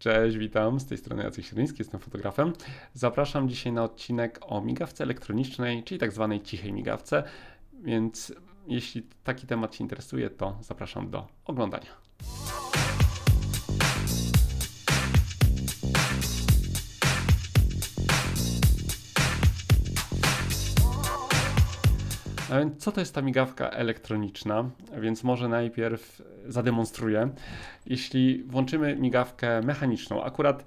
Cześć, witam. Z tej strony Jacek Średnicki, jestem fotografem. Zapraszam dzisiaj na odcinek o migawce elektronicznej, czyli tak zwanej cichej migawce. Więc jeśli taki temat Cię interesuje, to zapraszam do oglądania. A więc co to jest ta migawka elektroniczna? Więc może najpierw zademonstruję. Jeśli włączymy migawkę mechaniczną, akurat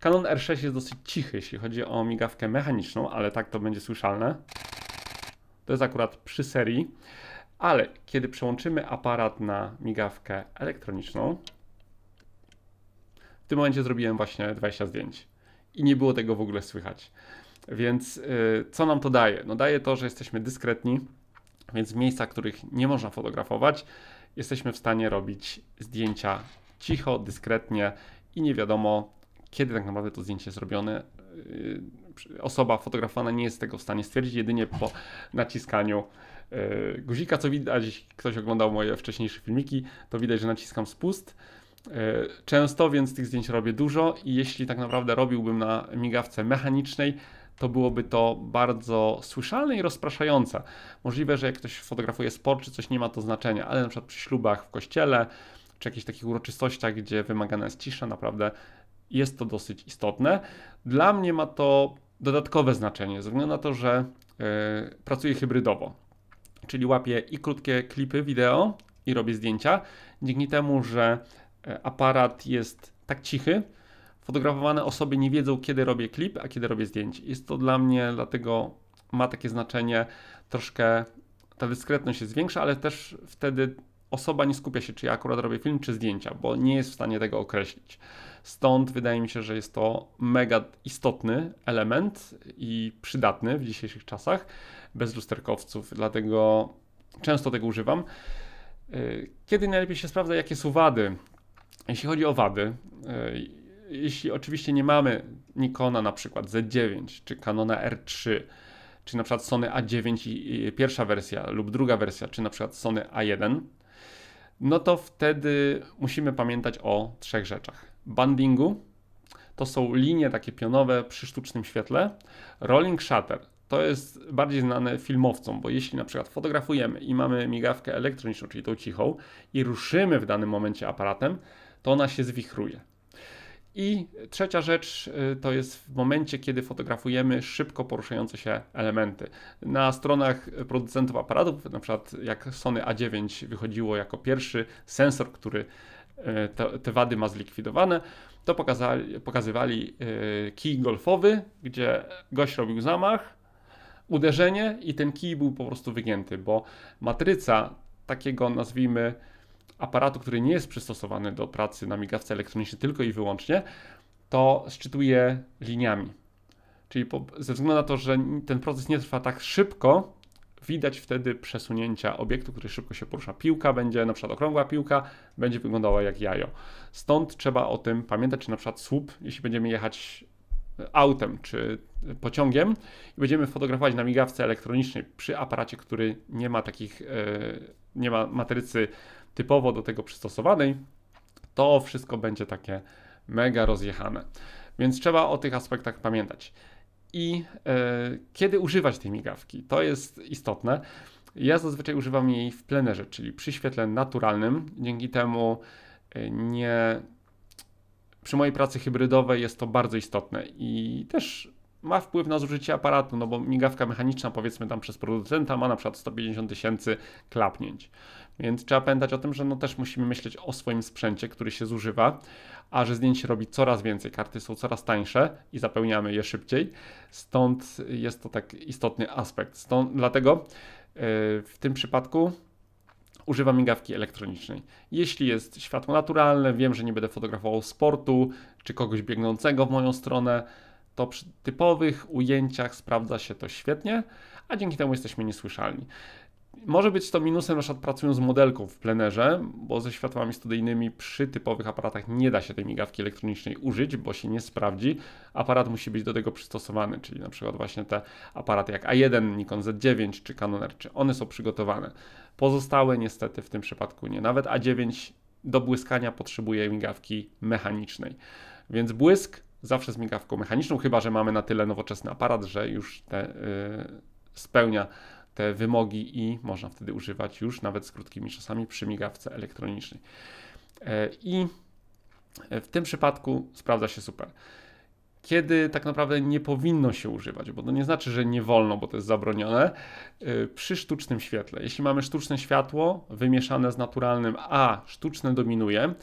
Canon R6 jest dosyć cichy, jeśli chodzi o migawkę mechaniczną, ale tak to będzie słyszalne. To jest akurat przy serii, ale kiedy przełączymy aparat na migawkę elektroniczną, w tym momencie zrobiłem właśnie 20 zdjęć i nie było tego w ogóle słychać. Więc yy, co nam to daje? No daje to, że jesteśmy dyskretni, więc w miejscach, których nie można fotografować, jesteśmy w stanie robić zdjęcia cicho, dyskretnie i nie wiadomo, kiedy tak naprawdę to zdjęcie jest zrobione. Yy, osoba fotografowana nie jest tego w stanie stwierdzić jedynie po naciskaniu yy, guzika, co widać, ktoś oglądał moje wcześniejsze filmiki, to widać, że naciskam spust. Yy, często więc tych zdjęć robię dużo i jeśli tak naprawdę robiłbym na migawce mechanicznej, to byłoby to bardzo słyszalne i rozpraszające. Możliwe, że jak ktoś fotografuje sport czy coś, nie ma to znaczenia, ale na przykład przy ślubach w kościele, czy jakichś takich uroczystościach, gdzie wymagana jest cisza, naprawdę jest to dosyć istotne. Dla mnie ma to dodatkowe znaczenie, ze względu na to, że yy, pracuję hybrydowo, czyli łapię i krótkie klipy wideo i robię zdjęcia. Dzięki temu, że aparat jest tak cichy, fotografowane osoby nie wiedzą, kiedy robię klip, a kiedy robię zdjęcie. Jest to dla mnie, dlatego ma takie znaczenie, troszkę ta dyskretność jest większa, ale też wtedy osoba nie skupia się, czy ja akurat robię film, czy zdjęcia, bo nie jest w stanie tego określić. Stąd wydaje mi się, że jest to mega istotny element i przydatny w dzisiejszych czasach, bez lusterkowców, dlatego często tego używam. Y, kiedy najlepiej się sprawdza, jakie są wady? Jeśli chodzi o wady, y, jeśli oczywiście nie mamy Nikona na przykład Z9 czy Canona R3, czy na przykład Sony A9 i pierwsza wersja lub druga wersja, czy na przykład Sony A1, no to wtedy musimy pamiętać o trzech rzeczach. Bandingu, to są linie takie pionowe przy sztucznym świetle. Rolling shutter, to jest bardziej znane filmowcom, bo jeśli na przykład fotografujemy i mamy migawkę elektroniczną, czyli tą cichą, i ruszymy w danym momencie aparatem, to ona się zwichruje. I trzecia rzecz y, to jest w momencie, kiedy fotografujemy szybko poruszające się elementy. Na stronach producentów aparatów, na przykład jak Sony A9 wychodziło jako pierwszy sensor, który y, te, te wady ma zlikwidowane, to pokazali, pokazywali y, kij golfowy, gdzie gość robił zamach, uderzenie i ten kij był po prostu wygięty, bo matryca takiego nazwijmy aparatu, który nie jest przystosowany do pracy na migawce elektronicznej tylko i wyłącznie, to szczytuje liniami. Czyli po, ze względu na to, że ten proces nie trwa tak szybko, widać wtedy przesunięcia obiektu, który szybko się porusza. Piłka będzie, na przykład okrągła piłka, będzie wyglądała jak jajo. Stąd trzeba o tym pamiętać, czy na przykład słup, jeśli będziemy jechać autem czy pociągiem i będziemy fotografować na migawce elektronicznej przy aparacie, który nie ma takich, e, nie ma matrycy typowo do tego przystosowanej, to wszystko będzie takie mega rozjechane. Więc trzeba o tych aspektach pamiętać. I e, kiedy używać tej migawki? To jest istotne. Ja zazwyczaj używam jej w plenerze, czyli przy świetle naturalnym. Dzięki temu e, nie. Przy mojej pracy hybrydowej jest to bardzo istotne i też ma wpływ na zużycie aparatu, no bo migawka mechaniczna, powiedzmy tam przez producenta, ma na przykład 150 tysięcy klapnięć. Więc trzeba pamiętać o tym, że no też musimy myśleć o swoim sprzęcie, który się zużywa, a że zdjęć się robi coraz więcej, karty są coraz tańsze i zapełniamy je szybciej. Stąd jest to tak istotny aspekt. Stąd, dlatego yy, w tym przypadku używam migawki elektronicznej. Jeśli jest światło naturalne, wiem, że nie będę fotografował sportu czy kogoś biegnącego w moją stronę, to przy typowych ujęciach sprawdza się to świetnie, a dzięki temu jesteśmy niesłyszalni. Może być to minusem, na przykład pracując z modelką w plenerze, bo ze światłami studyjnymi przy typowych aparatach nie da się tej migawki elektronicznej użyć, bo się nie sprawdzi. Aparat musi być do tego przystosowany, czyli na przykład właśnie te aparaty jak A1, Nikon Z9 czy Canon R, czy one są przygotowane. Pozostałe niestety w tym przypadku nie. Nawet A9 do błyskania potrzebuje migawki mechanicznej. Więc błysk zawsze z migawką mechaniczną, chyba że mamy na tyle nowoczesny aparat, że już te, y, spełnia te wymogi i można wtedy używać już nawet z krótkimi czasami przy migawce elektronicznej. E, I w tym przypadku sprawdza się super. Kiedy tak naprawdę nie powinno się używać, bo to nie znaczy, że nie wolno, bo to jest zabronione, y, przy sztucznym świetle. Jeśli mamy sztuczne światło wymieszane z naturalnym, a sztuczne dominuje,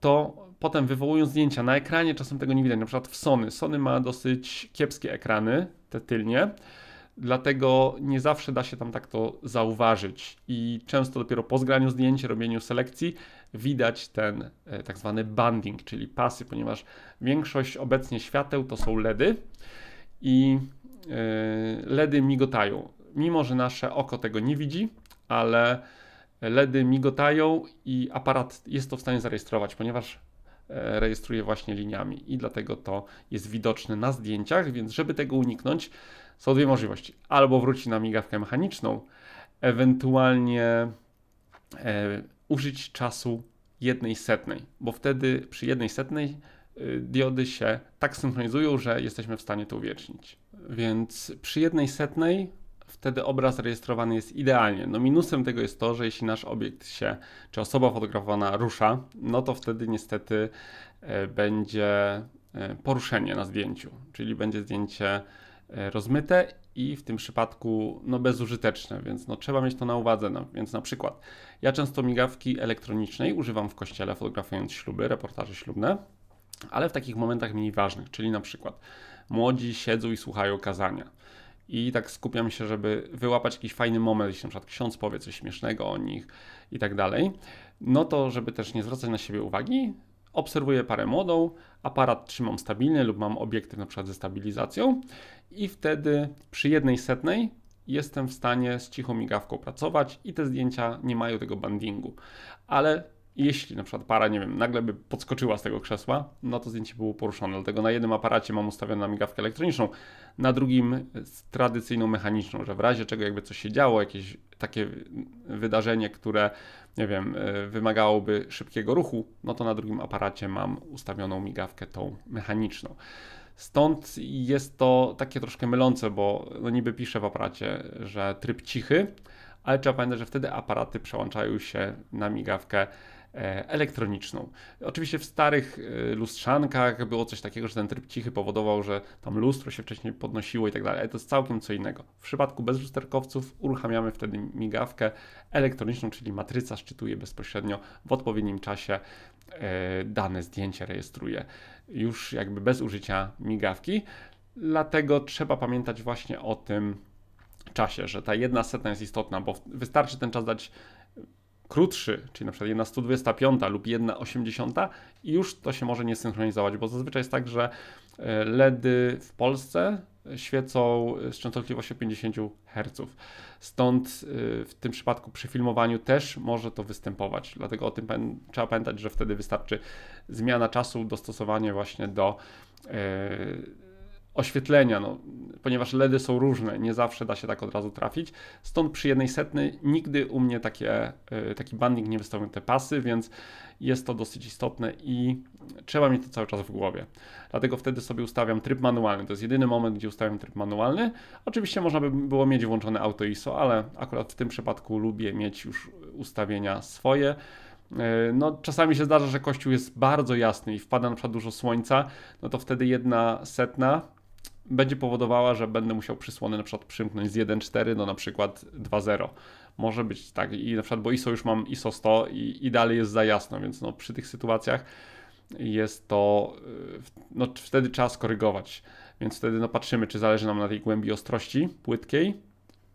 to potem wywołując zdjęcia na ekranie, czasem tego nie widać. Na przykład w Sony. Sony ma dosyć kiepskie ekrany, te tylnie dlatego nie zawsze da się tam tak to zauważyć i często dopiero po zgraniu zdjęć, robieniu selekcji widać ten e, tak zwany banding, czyli pasy, ponieważ większość obecnie świateł to są LEDy i e, LEDy migotają. Mimo, że nasze oko tego nie widzi, ale LEDy migotają i aparat jest to w stanie zarejestrować, ponieważ rejestruje właśnie liniami i dlatego to jest widoczne na zdjęciach, więc żeby tego uniknąć, są dwie możliwości. Albo wrócić na migawkę mechaniczną, ewentualnie e, użyć czasu jednej setnej, bo wtedy przy jednej setnej y, diody się tak synchronizują, że jesteśmy w stanie to uwiecznić. Więc przy jednej setnej wtedy obraz rejestrowany jest idealnie. No minusem tego jest to, że jeśli nasz obiekt się, czy osoba fotografowana rusza, no to wtedy niestety e, będzie e, poruszenie na zdjęciu, czyli będzie zdjęcie E, rozmyte i w tym przypadku no, bezużyteczne, więc no, trzeba mieć to na uwadze. No, więc na przykład ja często migawki elektronicznej używam w kościele fotografując śluby, reportaże ślubne, ale w takich momentach mniej ważnych, czyli na przykład młodzi siedzą i słuchają kazania. I tak skupiam się, żeby wyłapać jakiś fajny moment, jeśli na przykład ksiądz powie coś śmiesznego o nich i tak dalej. No to, żeby też nie zwracać na siebie uwagi, obserwuję parę młodą, aparat trzymam stabilny lub mam obiektyw na przykład ze stabilizacją i wtedy przy jednej setnej jestem w stanie z cichą migawką pracować i te zdjęcia nie mają tego bandingu. Ale jeśli na przykład para, nie wiem, nagle by podskoczyła z tego krzesła, no to zdjęcie było poruszone. Dlatego na jednym aparacie mam ustawioną migawkę elektroniczną, na drugim tradycyjną mechaniczną, że w razie czego jakby coś się działo, jakieś takie wydarzenie, które, nie wiem, e, wymagałoby szybkiego ruchu, no to na drugim aparacie mam ustawioną migawkę tą mechaniczną. Stąd jest to takie troszkę mylące, bo no niby piszę w aparacie, że tryb cichy, ale trzeba pamiętać, że wtedy aparaty przełączają się na migawkę elektroniczną. Oczywiście w starych e, lustrzankach było coś takiego, że ten tryb cichy powodował, że tam lustro się wcześniej podnosiło i tak dalej, ale to jest całkiem co innego. W przypadku bezlusterkowców uruchamiamy wtedy migawkę elektroniczną, czyli matryca szczytuje bezpośrednio w odpowiednim czasie e, dane zdjęcie rejestruje już jakby bez użycia migawki. Dlatego trzeba pamiętać właśnie o tym czasie, że ta jedna setna jest istotna, bo wystarczy ten czas dać krótszy, czyli na przykład jedna 125 lub jedna 80 i już to się może nie synchronizować, bo zazwyczaj jest tak, że e, LEDy w Polsce świecą z częstotliwością 50 Hz. Stąd e, w tym przypadku przy filmowaniu też może to występować. Dlatego o tym trzeba pamiętać, że wtedy wystarczy zmiana czasu, dostosowanie właśnie do yy, oświetlenia, no, ponieważ LEDy są różne, nie zawsze da się tak od razu trafić. Stąd przy jednej setnej nigdy u mnie takie, y, taki banding nie wystawią te pasy, więc jest to dosyć istotne i trzeba mieć to cały czas w głowie. Dlatego wtedy sobie ustawiam tryb manualny. To jest jedyny moment, gdzie ustawiam tryb manualny. Oczywiście można by było mieć włączone auto ISO, ale akurat w tym przypadku lubię mieć już ustawienia swoje. E, no, czasami się zdarza, że kościół jest bardzo jasny i wpada na przykład dużo słońca, no to wtedy jedna setna będzie powodowała, że będę musiał przysłony na przykład przymknąć z 1.4 do na przykład 2.0. Może być tak i na przykład, bo ISO już mam ISO 100 i, i dalej jest za jasno, więc no przy tych sytuacjach jest to, y, no wtedy trzeba skorygować. Więc wtedy no patrzymy, czy zależy nam na tej głębi ostrości płytkiej,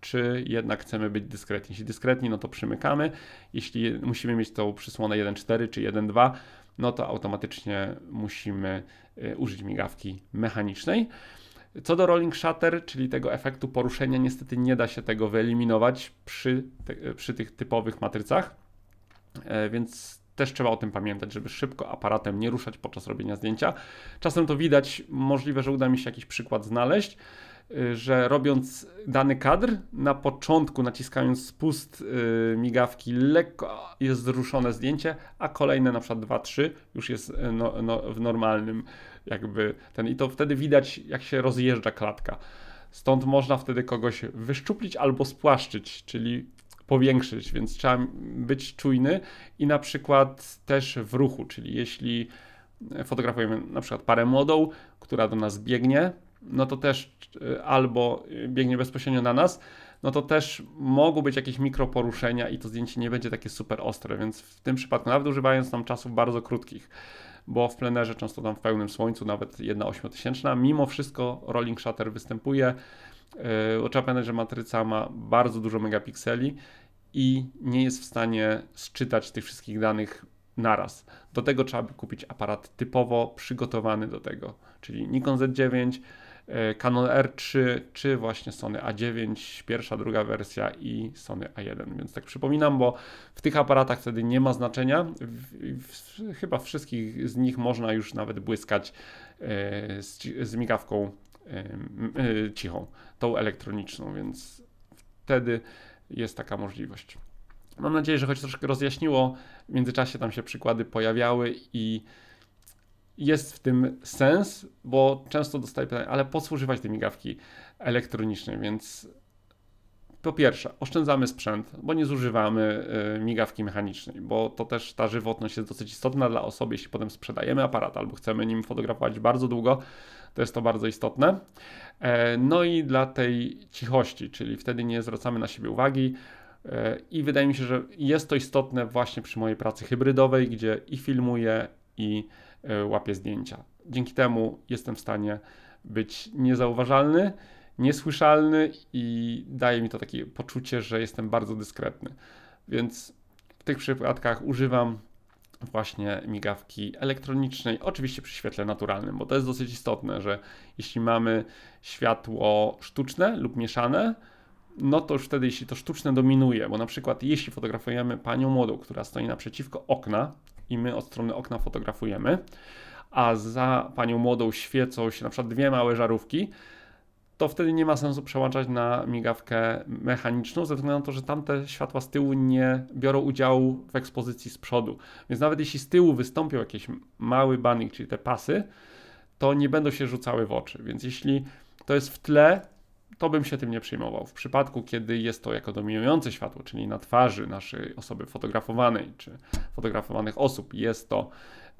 czy jednak chcemy być dyskretni. Jeśli dyskretni, no to przymykamy. Jeśli musimy mieć tą przysłonę 1.4 czy 1.2, no to automatycznie musimy y, użyć migawki mechanicznej. Co do rolling shutter, czyli tego efektu poruszenia, niestety nie da się tego wyeliminować przy, te, przy tych typowych matrycach, e, więc też trzeba o tym pamiętać, żeby szybko aparatem nie ruszać podczas robienia zdjęcia. Czasem to widać, możliwe, że uda mi się jakiś przykład znaleźć, y, że robiąc dany kadr, na początku naciskając spust yy, migawki, lekko jest zruszone zdjęcie, a kolejne na przykład 2-3 już jest no, no, w normalnym jakby ten i to wtedy widać jak się rozjeżdża klatka. Stąd można wtedy kogoś wyszczuplić albo spłaszczyć, czyli powiększyć, więc trzeba być czujny i na przykład też w ruchu, czyli jeśli fotografujemy na przykład parę młodą, która do nas biegnie, no to też e, albo biegnie bezpośrednio na nas, no to też mogą być jakieś mikroporuszenia i to zdjęcie nie będzie takie super ostre, więc w tym przypadku, nawet używając tam czasów bardzo krótkich, bo w plenerze często tam w pełnym słońcu, nawet jedna ośmiotysięczna, mimo wszystko rolling shutter występuje, bo trzeba pamiętać, że matryca ma bardzo dużo megapikseli i nie jest w stanie sczytać tych wszystkich danych naraz. Do tego trzeba by kupić aparat typowo przygotowany do tego, czyli Nikon Z9, e, Canon R3 czy właśnie Sony A9, pierwsza, druga wersja i Sony A1. Więc tak przypominam, bo w tych aparatach wtedy nie ma znaczenia. W, w, chyba wszystkich z nich można już nawet błyskać e, z, z migawką e, cichą, tą elektroniczną, więc wtedy jest taka możliwość. Mam nadzieję, że choć troszkę rozjaśniło, w międzyczasie tam się przykłady pojawiały i jest w tym sens, bo często dostaję pytanie, ale po co używać tej migawki elektronicznej, więc po pierwsze, oszczędzamy sprzęt, bo nie zużywamy y, migawki mechanicznej, bo to też ta żywotność jest dosyć istotna dla osoby, jeśli potem sprzedajemy aparat albo chcemy nim fotografować bardzo długo, to jest to bardzo istotne. E, no i dla tej cichości, czyli wtedy nie zwracamy na siebie uwagi. E, I wydaje mi się, że jest to istotne właśnie przy mojej pracy hybrydowej, gdzie i filmuję, i e, łapię zdjęcia. Dzięki temu jestem w stanie być niezauważalny, niesłyszalny i daje mi to takie poczucie, że jestem bardzo dyskretny. Więc w tych przypadkach używam właśnie migawki elektronicznej, oczywiście przy świetle naturalnym, bo to jest dosyć istotne, że jeśli mamy światło sztuczne lub mieszane, no to już wtedy, jeśli to sztuczne dominuje, bo na przykład jeśli fotografujemy panią młodą, która stoi naprzeciwko okna i my od strony okna fotografujemy, a za panią młodą świecą się na przykład dwie małe żarówki, to wtedy nie ma sensu przełączać na migawkę mechaniczną, ze względu na to, że tamte światła z tyłu nie biorą udziału w ekspozycji z przodu. Więc nawet jeśli z tyłu wystąpią jakieś mały banning, czyli te pasy, to nie będą się rzucały w oczy. Więc jeśli to jest w tle, to bym się tym nie przejmował. W przypadku, kiedy jest to jako dominujące światło, czyli na twarzy naszej osoby fotografowanej, czy fotografowanych osób, jest to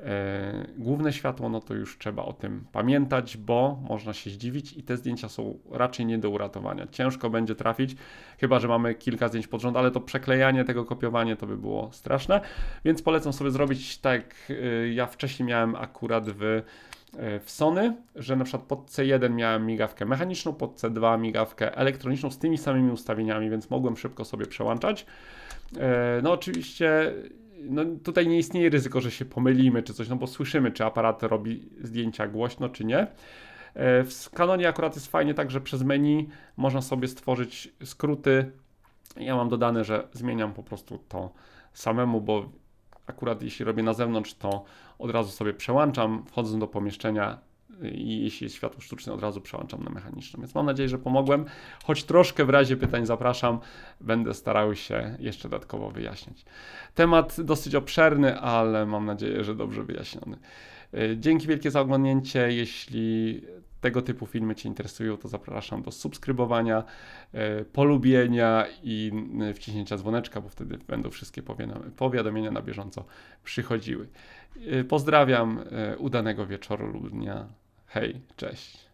e, główne światło, no to już trzeba o tym pamiętać, bo można się zdziwić i te zdjęcia są raczej nie do uratowania. Ciężko będzie trafić, chyba że mamy kilka zdjęć pod rząd, ale to przeklejanie tego, kopiowanie to by było straszne, więc polecam sobie zrobić tak, e, ja wcześniej miałem akurat w w Sony, że na przykład pod C1 miałem migawkę mechaniczną, pod C2 migawkę elektroniczną z tymi samymi ustawieniami, więc mogłem szybko sobie przełączać. E, no oczywiście no tutaj nie istnieje ryzyko, że się pomylimy czy coś, no bo słyszymy, czy aparat robi zdjęcia głośno, czy nie. E, w Canonie akurat jest fajnie tak, że przez menu można sobie stworzyć skróty. Ja mam dodane, że zmieniam po prostu to samemu, bo akurat jeśli robię na zewnątrz, to od razu sobie przełączam, wchodząc do pomieszczenia i jeśli jest światło sztuczne, od razu przełączam na mechaniczne. Więc mam nadzieję, że pomogłem. Choć troszkę w razie pytań zapraszam, będę starał się jeszcze dodatkowo wyjaśnić. Temat dosyć obszerny, ale mam nadzieję, że dobrze wyjaśniony. Dzięki wielkie za oglądnięcie. Jeśli tego typu filmy Cię interesują, to zapraszam do subskrybowania, e, polubienia i wciśnięcia dzwoneczka, bo wtedy będą wszystkie powiadomienia na bieżąco przychodziły. E, pozdrawiam, e, udanego wieczoru lub dnia. Hej, cześć.